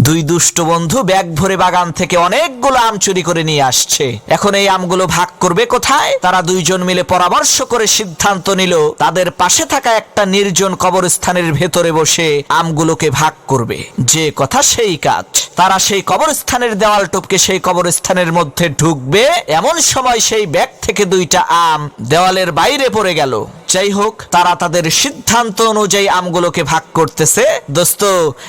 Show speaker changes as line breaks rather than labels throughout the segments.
দুই দুষ্ট বন্ধু ব্যাগ ভরে বাগান থেকে অনেকগুলো আম চুরি করে নিয়ে আসছে। এখন এই আমগুলো ভাগ করবে কোথায়? তারা দুইজন মিলে পরামর্শ করে সিদ্ধান্ত নিল, তাদের পাশে থাকা একটা নির্জন কবরস্থানের ভেতরে বসে আমগুলোকে ভাগ করবে। যে কথা সেই কাজ। তারা সেই কবরস্থানের দেওয়াল টপকে সেই কবরস্থানের মধ্যে ঢুকবে। এমন সময় সেই ব্যাগ থেকে দুইটা আম দেওয়ালের বাইরে পড়ে গেল। যাই হোক, তারা তাদের সিদ্ধান্ত অনুযায়ী আমগুলোকে ভাগ করতেছে। দোস্ত,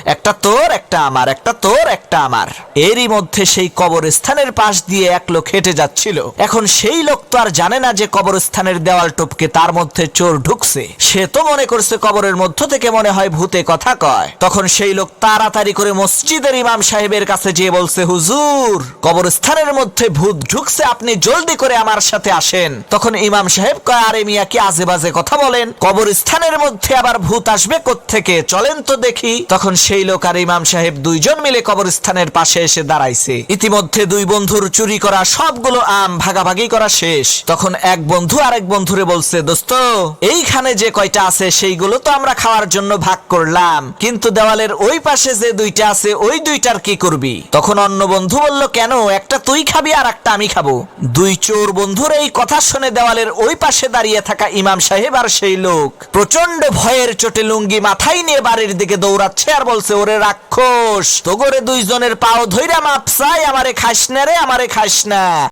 একটা তোর, একটা আমার, একটা তোর, একটা আমার। এরই মধ্যে সেই কবরস্থানের পাশ দিয়ে এক লোক হেঁটে যাচ্ছিল। এখন সেই লোক তো আর জানে না যে কবরস্থানের দেওয়াল টপকে তার মধ্যে চোর ঢুকছে। সে তো মনে করছে কবরের মধ্য থেকে মনে হয় ভূতে কথা কয়। তখন সেই লোক তাড়াতাড়ি করে মসজিদের ইমাম সাহেবের কাছে যেয়ে বলছে, হুজুর, কবরস্থানের মধ্যে ভূত ঢুকছে, আপনি জলদি করে আমার সাথে আসেন। তখন ইমাম সাহেব কয়, আরে মিয়া, কি আজে বাজে কথা বলেন? কবরস্থানের মধ্যে আবার ভূত আসবে থেকে চলেন তো দেখি। তখন সেই লোক আর ইমাম সাহেব দুইজন মিলে কবরস্থানের পাশে এসে দাঁড়াইছে। ইতিমধ্যে দুই বন্ধুর চুরি করা সবগুলো আম ভাগাভাগি করা শেষ। তখন এক বন্ধু আরেক বন্ধুরে বলছে, দোস্ত, এইখানে যে কয়টা আছে সেইগুলো তো আমরা খাওয়ার জন্য ভাগ করলাম। কিন্তু দেওয়ালের ওই পাশে যে দুইটা আছে, ওই দুইটার কি করবি? তখন অন্য বন্ধু বলল, কেন? একটা তুই খাবি আর একটা আমি খাব। দুই চোর বন্ধুর এই কথা শুনে দেওয়ালের ওই পাশে দাঁড়িয়ে থাকা ইমাম সাহেব আর সেই লোক প্রচণ্ড ভয়ের চোটে লুঙ্গি মাথায় নিয়ে বাড়ির দিকে দৌড়াচ্ছে আর বলছে, ওরে রাক্ষস তোগরে দুইজনের পাও ধইরা মাপসাই আমারে খাস না রে আমারে খাস না।